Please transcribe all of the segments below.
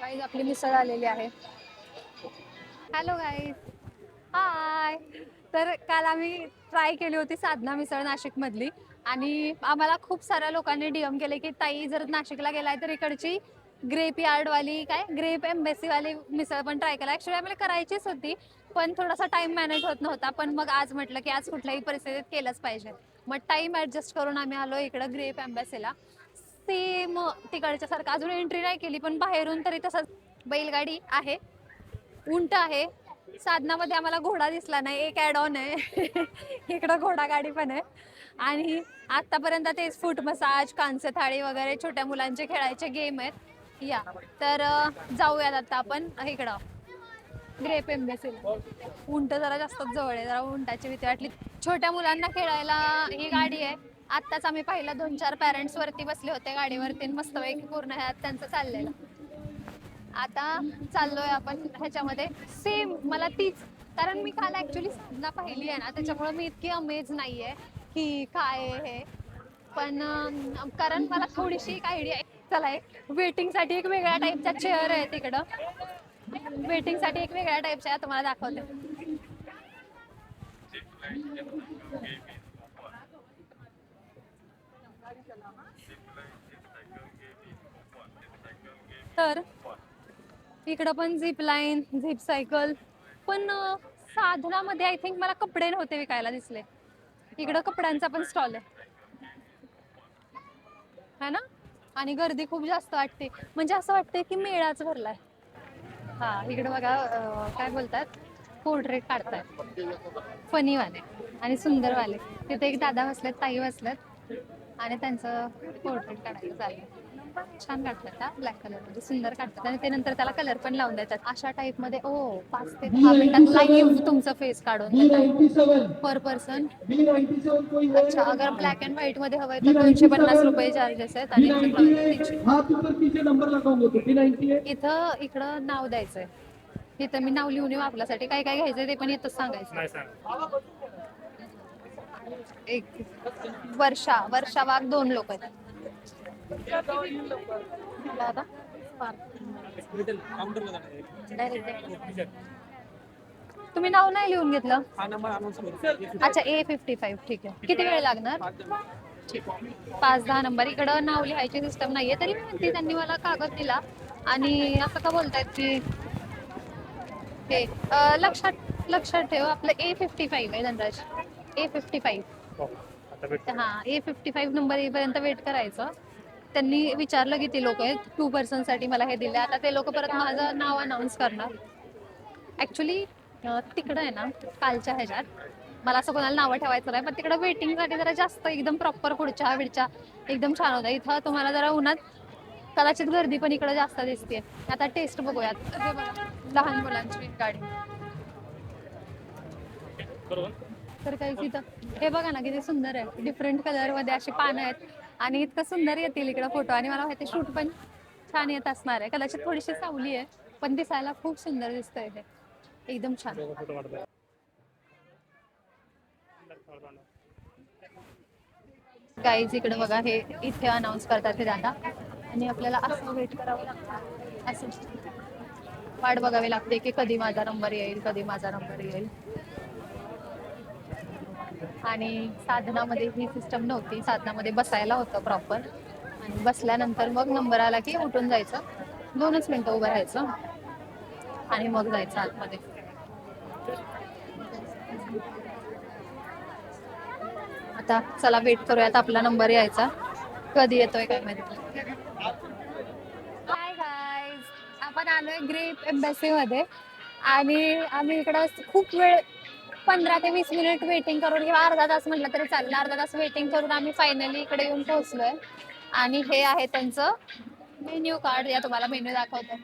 Guys आपली मिसळ आलेली आहे. हॅलो गाईज हाय तर काल आम्ही ट्राय केली होती साधना मिसळ नाशिक मधली आणि आम्हाला खूप साऱ्या लोकांनी डीएम केले की ताई जर नाशिकला गेलाय तर इकडची ग्रेप यार्डवाली काय ग्रेप एम्बेसीवाली मिसळ पण ट्राय केला ऍक्च्युली आम्हाला करायचीच होती पण थोडासा टाइम मॅनेज होत नव्हता. पण मग आज म्हटलं की आज कुठल्याही परिस्थितीत केलंच पाहिजे. मग टाइम ऍडजस्ट करून आम्ही आलो इकडं ग्रेप एम्बेसीला. सेम तिकडच्या सारखं अजून एंट्री नाही केली पण बाहेरून तरी तसंच बैलगाडी आहे. उंट आहे. साधनामध्ये आम्हाला घोडा दिसला नाही एक ॲड ऑन आहे. इकडं घोडा गाडी पण आहे. आणि आतापर्यंत तेच फूट मसाज कांस्य थाळी वगैरे छोट्या मुलांचे खेळायचे गेम आहेत. या. तर जाऊयात आता आपण. इकडं. ग्रेप एम्बेसी उंट जरा जास्तच जवळ आहे. जरा उंटाची भीती वाटली. छोट्या मुलांना खेळायला ही गाडी आहे. आत्ताच आम्ही पहिला दोन चार पॅरेंट्स वरती बसले होते गाडीवरती मस्तपैकी पूर्ण ह्यात त्यांचं चाललेलं. आता चाललोय आपण ह्याच्यामध्ये. सेम मला तीच कारण मी काल ऍक्च्युली साधना पाहिली आहे ना त्याच्यामुळे मी इतकी अमेज नाहीये की काय हे. पण कारण मला थोडीशी एक आयडिया आहे. चला एक वेटिंगसाठी एक वेगळ्या टाईपचा चेअर आहे तिकडं. वेटिंगसाठी एक वेगळ्या टाईपच्या तुम्हाला दाखवते. तर इकडं पण झिप लाईन झिप सायकल पण साधनामध्ये आय थिंक मला कपडे नव्हते विकायला दिसले. इकडं कपड्यांचा पण स्टॉल आहे. है ना? आणि गर्दी खूप जास्त वाटते. म्हणजे असं वाटतंय की मेळाच भरलाय. हा इकडे बघा काय बोलतात? पोर्ट्रेट काढतायत. फनीवाले आणि सुंदरवाले तिथे एक दादा बसलेत ताई बसलेत. आणि त्यांचं पोर्ट्रेट काढायचं चाललंय छान काढतात ब्लॅक कलरमध्ये. सुंदर काढतात. आणि ते नंतर त्याला कलर पण लावून देतात. अशा टाइपमध्ये ओ पाच ते दहा मिनिटात लाईव्ह तुमचं फेस काढून देतात. पर पर्सन अच्छा अगर ब्लॅक अँड व्हाईटमध्ये हवंय तर दोनशे पन्नास रुपये चार्जेस आहेत आणि इथं इथं इकडं नाव द्यायचंय. इथं मी नाव लिहून येऊ आपल्यासाठी. काय काय घ्यायचंय ते पण इथंच सांगायचं नाही सांग एक वर्षा वर्षा वाघ दोन लोक आहेत. तुम्ही नाव नाही लिहून घेतलं? अच्छा ए फिफ्टी फाईव्ह ठीक आहे. किती वेळ लागणार? पाच दहा नंबर. इकडं नाव लिहायची सिस्टम नाहीये तरी मी म्हणते त्यांनी मला कागद दिला. आणि असं का बोलतायत की हे लक्षात लक्षात ठेव आपलं ए फिफ्टी फाईव्ह आहे धनराज. ए फिफ्टी फाईव्ह आता हा ए फिफ्टी फाईव्ह नंबर येईपर्यंत वेट करायचं. त्यांनी विचारलं किती लोक आहेत टू पर्सनसाठी मला हे दिले आता ते लोक परत माझं नाव अनाऊन्स करणार. ऍक्च्युली तिकडं आहे ना कालच्या ह्याच्यात. मला असं कोणाला नावं ठेवायचं नाही पण तिकडं वेटिंगसाठी जरा जास्त एकदम प्रॉपर खुर्च्या बिडच्या एकदम छान होत्या. इथं तुम्हाला जरा उन्हात कदाचित गर्दी पण इकडे जास्त दिसते आता टेस्ट बघूयात. हे बघा, लहान मुलांची गाडी. बरोबर तर काही तिथं हे बघा ना किती सुंदर आहे. डिफरंट कलरमध्ये अशी पानं आहेत. आणि इतकं सुंदर येतील इकडं फोटो आणि मला माहिती शूट पण छान येत असणार आहे. कदाचित थोडीशी सावली आहे पण दिसायला खूप सुंदर दिसतंय हे. एकदम छान. गाईज इकडे बघा हे इथे अनाऊन्स करतात हे दादा. आणि आपल्याला असं वेट करावं लागतं. असं. वाट बघावी लागते की कधी माझा नंबर येईल कधी माझा नंबर येईल. आणि साधनामध्ये ही सिस्टम नव्हती. साधनामध्ये बसायला होतं प्रॉपर आणि बसल्यानंतर मग नंबर आला की उठून जायचं. दोनच मिनिटं उभं राहायचं. आणि मग जायचं आतमध्ये. आता चला वेट करूयात. आपला नंबर यायचा. कधी येतोय काय माहिती. हाय गाईज आपण आलोय ग्रेप एम्बॅसी मध्ये. आणि आम्ही इकडं खूप वेळ पंधरा ते वीस मिनिट वेटिंग करून किंवा अर्धा तास म्हटलं तरी चालेल. अर्धा तास वेटिंग करून आम्ही फायनली इकडे येऊन पोहोचलोय. आणि हे आहे त्यांचं मेन्यू कार्ड या तुम्हाला मेन्यू दाखवतो.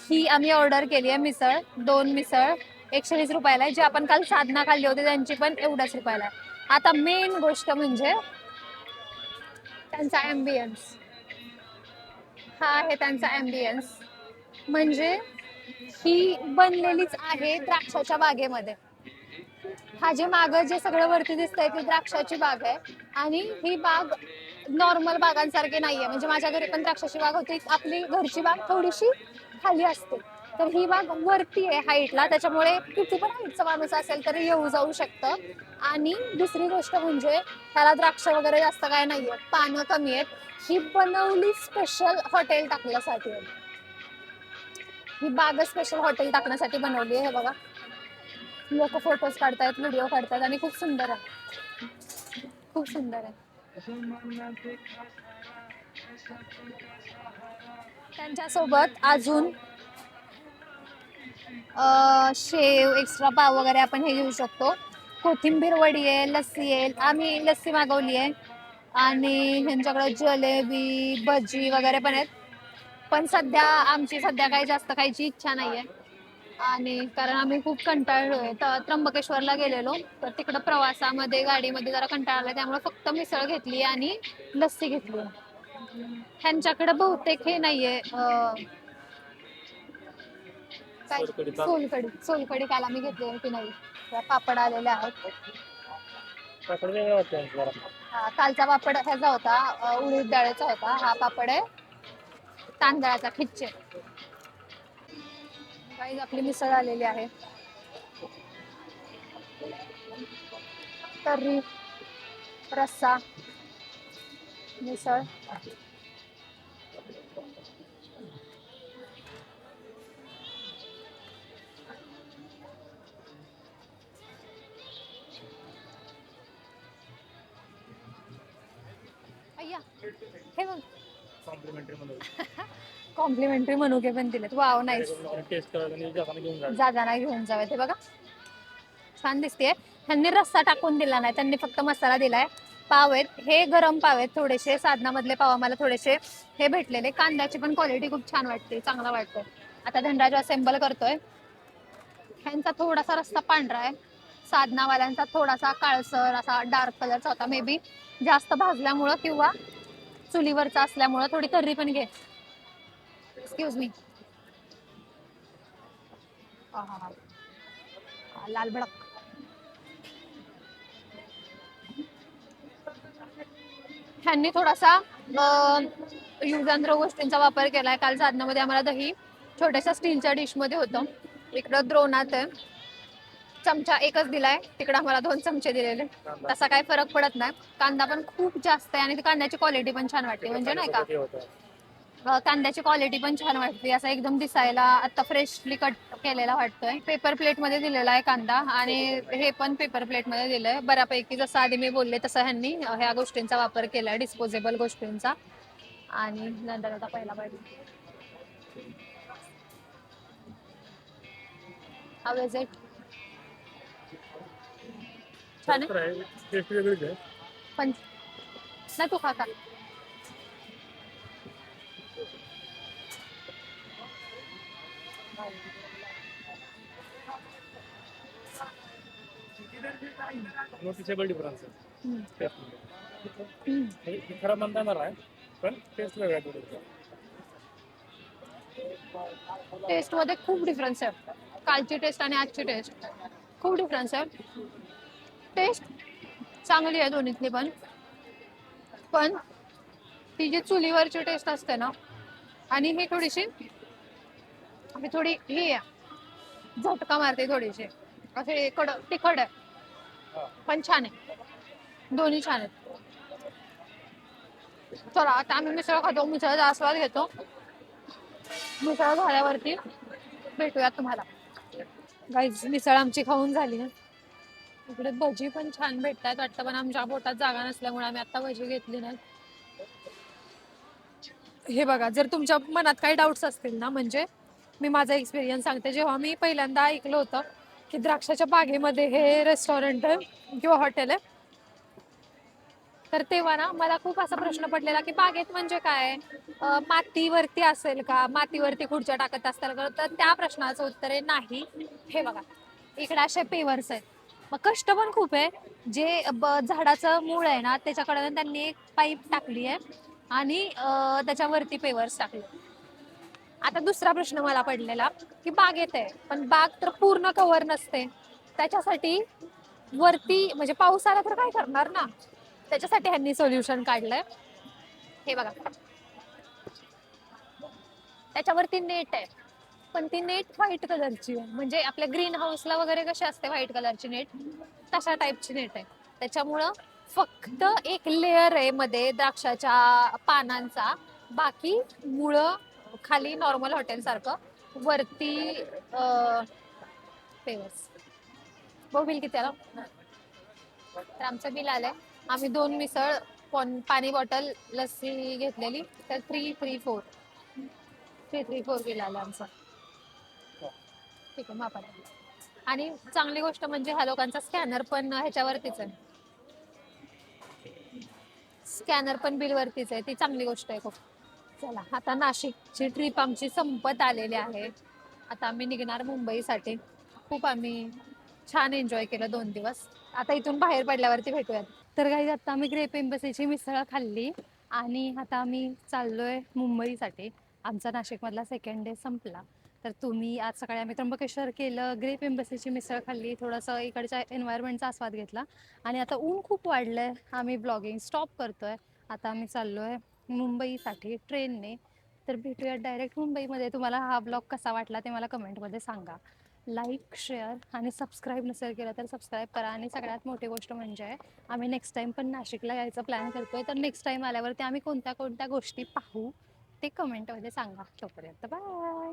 ही आम्ही ऑर्डर केली आहे मिसळ. दोन मिसळ. एकशे वीस रुपयाला आहे. जी आपण काल साधना खाल्ली होती त्यांची पण एवढ्याच रुपयाला आहे. आता मेन गोष्ट म्हणजे त्यांचा ॲम्बियन्स हा आहे त्यांचा ॲम्बियन्स म्हणजे ही बनलेलीच आहे द्राक्षाच्या बागेमध्ये. हा जे माग जे सगळं वरती दिसतंय ती द्राक्षाची बाग आहे. आणि ही बाग नॉर्मल बागांसारखे नाहीये. म्हणजे माझ्या घरी पण द्राक्षाची बाग होती. आपली घरची बाग थोडीशी खाली असते. तर ही बाग वरती आहे हाईटला. त्याच्यामुळे किती पण हाईटचा माणूस असेल तरी येऊ जाऊ शकतं. आणि दुसरी गोष्ट म्हणजे त्याला द्राक्ष वगैरे जास्त काय नाहीये. पानं कमी आहेत. ही बनवली स्पेशल हॉटेल टाकण्यासाठी आहे. ही बाग स्पेशल हॉटेल टाकण्यासाठी बनवली आहे हे बघा. लोक फोटोज काढतायत व्हिडिओ काढतायत आणि खूप सुंदर आहे. खूप सुंदर आहे. त्यांच्यासोबत अजून शेव एक्स्ट्रा पाव वगैरे आपण हे घेऊ शकतो. कोथिंबीर वडी आहे लस्सी आहे आम्ही लस्सी मागवली आहे. आणि ह्यांच्याकडे जलेबी भजी वगैरे पण आहेत. पण सध्या आमची सध्या काही जास्त खायची इच्छा नाहीये. आणि कारण आम्ही खूप कंटाळलोय तर त्र्यंबकेश्वरला गेलेलो. तर तिकडं प्रवासामध्ये गाडीमध्ये जरा कंटाळा आला त्यामुळे फक्त मिसळ घेतली आणि लस्सी घेतली. ह्यांच्याकडे बहुतेक हे नाहीये. अं, काय? सोलकढी का? सोलकडी सोलकडी काल आम्ही घेतली होती नाही. त्या पापड आलेले आहेत. कापड वेगळं वाटतं जरा. हा, कालचा पापड ह्याचा होता. अ, उडीद डाळीचा होता. हा पापड आहे. तांदळाचा खिच्चर. काही आपली मिसळ आलेली आहे. तर्री रस्सा मिसळ. हे बघ. कॉम्प्लिमेंटरी म्हणून कॉम्प्लिमेंटरी मनुके पण दिलेत वाव नाईस टेस्ट करायला आणि जाताना घेऊन जायचं. जाताना घेऊन जावे ते बघा. छान दिसते त्यांनी रस्सा टाकून दिला नाही. त्यांनी फक्त मसाला दिलाय. पाव आहेत. हे गरम पाव आहेत थोडेसे. साधनामधले पाव आम्हाला थोडेसे हे भेटलेले. कांद्याची पण क्वालिटी खूप छान वाटते. चांगला वाटतोय. आता धनराज असेंबल करतोय. ह्यांचा थोडासा रस्ता पांढरा आहे. साधनावाल्यांचा थोडासा काळसर असा डार्क कलरचा होता. मे बी जास्त भाजल्यामुळं किंवा चुलीवरचा असल्यामुळं थोडी तर्री पण घे. एक्सक्यूज मी लाल भडक. ह्यांनी थोडासा यूज अँड थ्रो गोष्टींचा वापर केलाय. काल साधनामध्ये आम्हाला दही छोट्याशा स्टीलच्या डिशमध्ये होतं. इकडं द्रोणात आहे. चमचा एकच दिलाय. तिकडे आम्हाला दोन चमचे दिलेले. तसा काही फरक पडत नाही. कांदा पण खूप जास्त आहे आणि ती कांद्याची क्वालिटी पण छान वाटते. म्हणजे नाही का? कांद्याची क्वालिटी पण छान वाटते. असा एकदम दिसायला आता फ्रेशली कट केलेला वाटतोय. पेपर प्लेटमध्ये दिलेला आहे कांदा आणि हे पण पेपर प्लेटमध्ये दिलंय. बऱ्यापैकी जसं आधी मी बोलले तसं ह्यांनी ह्या गोष्टींचा वापर केलाय. डिस्पोजेबल गोष्टींचा. आणि नंतर आता पहिला पाहिजे. हा इज इट छान आहे. टेस्ट वेगळीच आहे. नोटिसेबल डिफरन्स आहे. म्हणता येणार आहे पण टेस्ट वेगळा. टेस्टमध्ये खूप डिफरन्स आहे. कालची टेस्ट आणि आजची टेस्ट खूप डिफरन्स आहे. टेस्ट चांगली आहे दोन्हीतली पण. पण ती जी चुलीवरची टेस्ट असते ना आणि ही थोडीशी ही थोडी ही आहे. झटका मारते थोडीशी. असे कड तिखट आहे. पण छान आहे. दोन्ही छान आहेत. चला आता आम्ही मिसळ खातो. मिसळचा आस्वाद घेतो. मिसळ झाल्यावरती भेटूयात तुम्हाला. गाईज मिसळ आमची खाऊन झाली ना. इकडे भजी पण छान भेटतात वाटतं पण आमच्या पोटात जागा नसल्यामुळे आम्ही आता भजी घेतली नाही. हे बघा जर तुमच्या मनात काही डाऊट्स असतील ना म्हणजे मी माझा एक्सपिरियन्स सांगते. जेव्हा मी पहिल्यांदा ऐकलं होतं की द्राक्षाच्या बागेमध्ये हे रेस्टॉरंट आहे किंवा हॉटेल आहे तर तेव्हा ना मला खूप असा प्रश्न पडलेला की बागेत म्हणजे काय? मातीवरती असेल का? मातीवरती खुर्च्या टाकत असतील का? तर त्या प्रश्नाचं उत्तर आहे नाही. हे बघा इकडे असे पेवर्स आहेत. मग कष्ट पण खूप आहे. जे ब- झाडाचं मूळ आहे ना त्याच्याकडे त्यांनी एक पाईप टाकली आहे आणि अं, त्याच्यावरती पेवर्स टाकले. आता दुसरा प्रश्न मला पडलेला की बाग आहे पण बाग तर पूर्ण कव्हर नसते. त्याच्यासाठी वरती म्हणजे पाऊस आला तर काय करणार ना? त्याच्यासाठी ह्यांनी सोल्युशन काढलंय. हे बघा. त्याच्यावरती नेट आहे. पण ती नेट व्हाईट कलरची आहे. म्हणजे आपल्या ग्रीन हाऊसला वगैरे कशी असते व्हाईट कलरची नेट? तशा टाईपची नेट आहे. त्याच्यामुळं फक्त एक लेअर आहे मध्ये द्राक्षाच्या पानांचा. बाकी मुळं खाली नॉर्मल हॉटेल सारखं. वरती फेमस हो बिल किती आलं? तर आमचं बिल आलंय. आम्ही दोन मिसळ पॉन- पाणी बॉटल लस्सी घेतलेली. तर three three four three three four bill आलं आमचं. ठीक आहे मापा आणि चांगली गोष्ट म्हणजे ह्या लोकांचा स्कॅनर पण ह्याच्यावरतीच आहे. स्कॅनर पण बिल वरतीच आहे ती चांगली गोष्ट आहे खूप. चला आता नाशिकची ट्रिप आमची संपत आलेली आहे. आता आम्ही निघणार मुंबईसाठी. खूप आम्ही छान एन्जॉय केलं दोन दिवस. आता इथून बाहेर पडल्यावरती भेटूयात. तर काही आता आम्ही ग्रेप एम्बसीची मिसळ खाल्ली आणि आता आम्ही चाललोय मुंबईसाठी. आमचा नाशिकमधला सेकंड डे संपला. तर तुम्ही आज सकाळी आम्ही त्र्यंबकेश्वर केलं ग्रेप एम्बसीची मिसळ खाल्ली थोडंसं इकडच्या एन्व्हायरमेंटचा आस्वाद घेतला. आणि आता ऊन खूप वाढलं आहे आम्ही ब्लॉगिंग स्टॉप करतो आहे आता आम्ही चाललो आहे मुंबईसाठी ट्रेनने तर भेटूयात डायरेक्ट मुंबईमध्ये. तुम्हाला हा ब्लॉग कसा वाटला ते मला कमेंटमध्ये सांगा. लाईक शेअर आणि सबस्क्राईब नसेल केलं तर सबस्क्राईब करा. आणि सगळ्यात मोठी गोष्ट म्हणजे आम्ही नेक्स्ट टाईम पण नाशिकला यायचा प्लॅन करतोय. तर नेक्स्ट टाईम आल्यावरती आम्ही कोणत्या कोणत्या गोष्टी पाहू ते कमेंटमध्ये सांगा. तोपर्यंत बाय